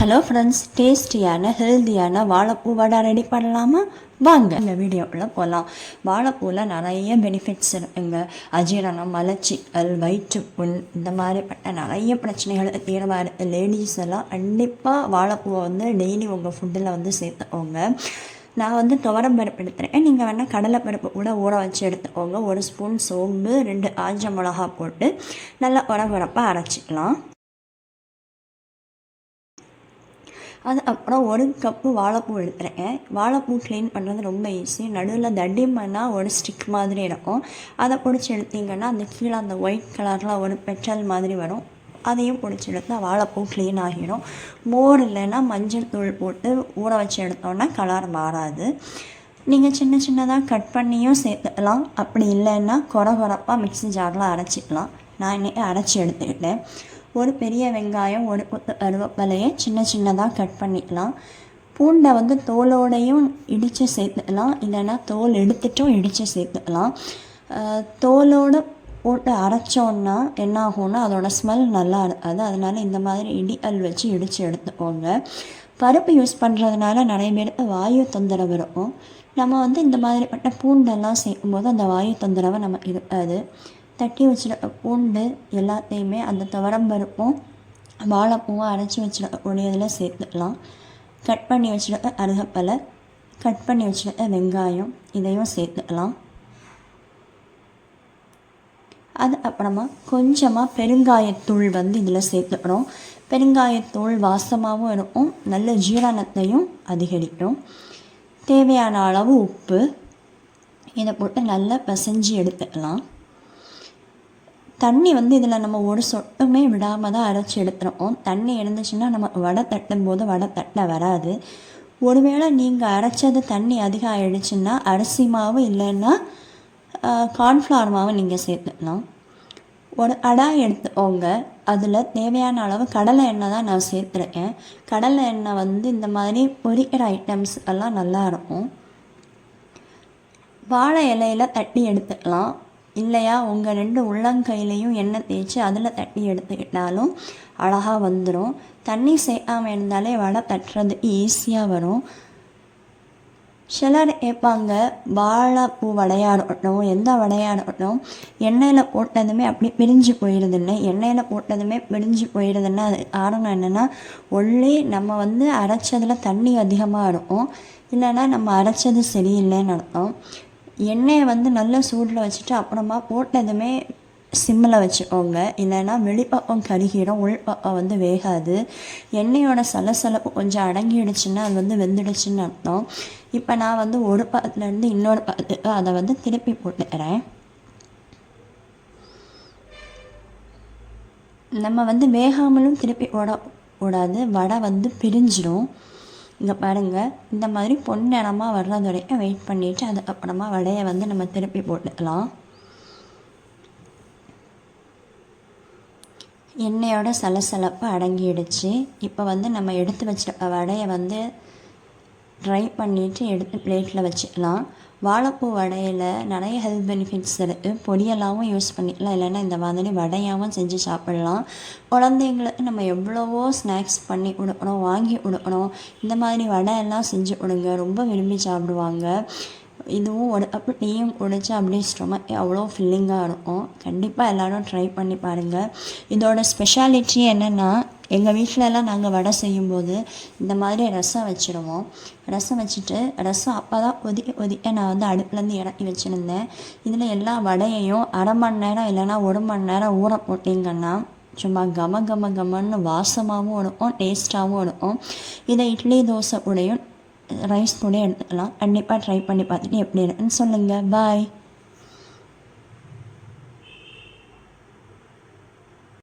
Hello friends டேஸ்டியான ஹெல்த்தியான வாழைப்பூ வடை ரெடி பண்ணலாமா? வாங்க. இந்த வீடியோவில் போகலாம் வாழைப்பூவில் நிறைய பெனிஃபிட்ஸ் இருக்குங்க. அஜீரணம் மலச்சிக்கல் வயிற்று புண் இந்த மாதிரிப்பட்ட நிறைய பிரச்சனைகள் தீரமாக இருக்குது லேடிஸ் எல்லாம் கண்டிப்பாக வாழைப்பூவை வந்து டெய்லி உங்கள் ஃபுட்டில் வந்து சேர்த்துக்கோங்க. நான் வந்து துவரம் பருப்பு எடுத்துருக்கேன். நீங்கள் வேணால் கடலை பருப்பு கூட ஊற வச்சு எடுத்துக்கோங்க. ஒரு ஸ்பூன் சோம்பு ரெண்டு ஆஞ்ச மிளகா போட்டு நல்லா உரகுறப்பாக அரைச்சிக்கலாம். அது அப்புறம் ஒரு கப்பு வாழைப்பூ எடுத்துருக்கேன் வாழைப்பூ க்ளீன் பண்ணுறது ரொம்ப ஈஸி நடுவில் தடிமன்னா ஒரு ஸ்டிக் மாதிரி இருக்கும். அதை பிடிச்சி எடுத்தீங்கன்னா அந்த கீழே அந்த ஒயிட் கலரில் ஒரு பெட்ரல் மாதிரி வரும். அதையும் பிடிச்சி எடுத்தால் வாழைப்பூ க்ளீன் ஆகிடும். மோர் இல்லைன்னா மஞ்சள் தூள் போட்டு ஊற வச்சு எடுத்தோன்னா கலர் மாறாது. நீங்கள் சின்ன சின்னதாக கட் பண்ணியும் சேர்த்துக்கலாம். அப்படி இல்லைன்னா குறை குறப்பாக மிக்ஸி ஜாரில் அரைச்சிக்கலாம். நான் இன்றைக்கி அரைச்சி எடுத்துக்கிட்டேன். ஒரு பெரிய வெங்காயம் ஒரு கொத்து கருவேப்பிலையை சின்ன சின்னதாக கட் பண்ணிக்கலாம். பூண்டை வந்து தோலோடையும் இடித்து சேர்த்துக்கலாம். இல்லைன்னா தோல் எடுத்துட்டும் இடித்து சேர்த்துக்கலாம். தோலோடு போட்டு அரைச்சோன்னா என்ன ஆகும்னா அதோடய ஸ்மெல் நல்லா இருக்காது. அதனால் இந்த மாதிரி இடிக்கல் வச்சு இடித்து எடுத்துக்கோங்க. பருப்பு யூஸ் பண்ணுறதுனால நிறைய பேருக்கு வாயு தொந்தரவு இருக்கும். நம்ம வந்து இந்த மாதிரிப்பட்ட பூண்டெல்லாம் சேர்க்கும்போது அந்த வாயு தொந்தரவை நமக்கு இருக்காது. தட்டி வச்சுருக்க பூண்டு எல்லாத்தையுமே அந்த துவரம்பருப்பும் வாழைப்பூவும் அரைச்சி வச்சுருக்கக்கூடிய இதில் சேர்த்துக்கலாம். கட் பண்ணி வச்சுருக்க அருகப்பலை கட் பண்ணி வச்சுருக்க வெங்காயம் இதையும் சேர்த்துக்கலாம். அது அப்புறமா கொஞ்சமாக பெருங்காயத்தூள் வந்து இதில் சேர்த்துக்கிறோம் பெருங்காயத்தூள் வாசமாகவும் இருக்கும் நல்ல ஜீரணத்தையும் அதிகரிக்கும். தேவையான அளவு உப்பு இதை போட்டு நல்லா பிசைஞ்சு எடுத்துக்கலாம். தண்ணி வந்து இதில் நம்ம ஒரு சொட்டுமே விடாமல் தான் அரைச்சி எடுத்துருக்கோம். தண்ணி இருந்துச்சுன்னா நம்ம வடை தட்டும் போது வடை தட்ட வராது. ஒருவேளை நீங்கள் அரைச்சது தண்ணி அதிகம் ஆயிடுச்சுன்னா அரிசி மாவு இல்லைன்னா கார்ன்ஃப்ளவர் மாவு நீங்கள் சேர்த்துக்கலாம். ஒரு அடாய் எடுத்துக்கோங்க. அதில் தேவையான அளவு கடலை எண்ணெய் தான் நான் சேர்த்துருக்கேன். கடலை எண்ணெய் வந்து இந்த மாதிரி பொரிக்கிற ஐட்டம்ஸ் எல்லாம் நல்லா இருக்கும். வாழை இலையில் தட்டி எடுத்துக்கலாம். இல்லையா? உங்கள் ரெண்டு உள்ளங்கையிலையும் எண்ணெய் தேய்ச்சி அதில் தட்டி எடுத்துக்கிட்டாலும் அழகாக வந்துடும் தண்ணி சேர்க்காமல் இருந்தாலே வடை தட்டுறது ஈஸியாக வரும். சிலர் கேட்பாங்க வாழைப்பூ விளையாடட்டும் எந்த விளையாடட்டும் எண்ணெயில் போட்டதுமே அப்படி பிரிஞ்சு போயிடுதுன்னு. எண்ணெயில் போட்டதுமே பிரிஞ்சு போயிடுதுன்னா. அது காரணம் என்னென்னா ஒல்லி நம்ம வந்து அரைச்சதில் தண்ணி அதிகமாக இருக்கும். இல்லைன்னா நம்ம அரைச்சது சரியில்லைன்னு அர்த்தம். எண்ணெயை வந்து நல்ல சூடில் வச்சுட்டு அப்புறமா போட்டதுமே சிம்மில் வச்சுக்கோங்க. இல்லைன்னா வெளிப்பக்கம் கருகிடும் உள்பக்கம் வந்து வேகாது. எண்ணெயோட சலசலப்பு கொஞ்சம் அடங்கிடுச்சுன்னா அது வந்து வெந்துடுச்சுன்னு அர்த்தம். இப்போ நான் வந்து ஒரு பக்கத்துலேருந்து இன்னொரு பக்கத்துக்கு அதை வந்து திருப்பி போட்டுக்கிறேன். நம்ம வந்து வேகாமலும் திருப்பி ஓட கூடாது. வடை வந்து பிரிஞ்சிடும் இங்கே பாருங்கள் இந்த மாதிரி பொன்னிறமாக வர்றது வரைக்கும் வெயிட் பண்ணிவிட்டு அதுக்கப்புறமா வடையை வந்து நம்ம திருப்பி போட்டுக்கலாம். எண்ணெயோட சலசலப்பு அடங்கிடுச்சு. இப்போ வந்து நம்ம எடுத்து வச்சிருக்க வடையை வந்து ட்ரை பண்ணிவிட்டு எடுத்து பிளேட்டில் வச்சுக்கலாம். வாழைப்பூ வடையில் நிறைய ஹெல்த் பெனிஃபிட்ஸ் இருக்குது பொடியெல்லாவும் யூஸ் பண்ணிக்கலாம். இல்லைன்னா இந்த மாதிரி வடையாகவும் செஞ்சு சாப்பிட்லாம். குழந்தைங்களுக்கு நம்ம எவ்வளவோ ஸ்நாக்ஸ் பண்ணி கொடுக்கணும் வாங்கி கொடுக்கணும். இந்த மாதிரி வடை எல்லாம் செஞ்சு கொடுங்க. ரொம்ப விரும்பி சாப்பிடுவாங்க. இதுவும் ஒரு அப்போ டீயும் குடிச்சு அப்படியே ஸ்டொமக் அவ்வளோ ஃபில்லிங்காக இருக்கும். கண்டிப்பாக எல்லோரும் ட்ரை பண்ணி பாருங்கள் இதோட ஸ்பெஷாலிட்டி என்னென்னா எங்கள் வீட்டிலலாம் நாங்கள் வடை செய்யும்போது இந்த மாதிரி ரசம் வச்சுருவோம். ரசம் வச்சுட்டு ரசம் அப்போ தான் கொதிக்க கொதிக்க நான் வந்து அடுப்புலேருந்து இறக்கி வச்சுருந்தேன். இதில் எல்லா வடையையும் அரை மணி நேரம் இல்லைன்னா ஒரு மணி நேரம் ஊற போட்டிங்கன்னா சும்மா கம கம கமன்னு வாசமாகவும் இருக்கும் டேஸ்ட்டாகவும் இருக்கும். இதை இட்லி தோசை கூடையும் ரைஸ் கூட எடுத்துக்கலாம். கண்டிப்பாக ட்ரை பண்ணி பார்த்துட்டு எப்படி இருக்குன்னு சொல்லுங்கள் பாய்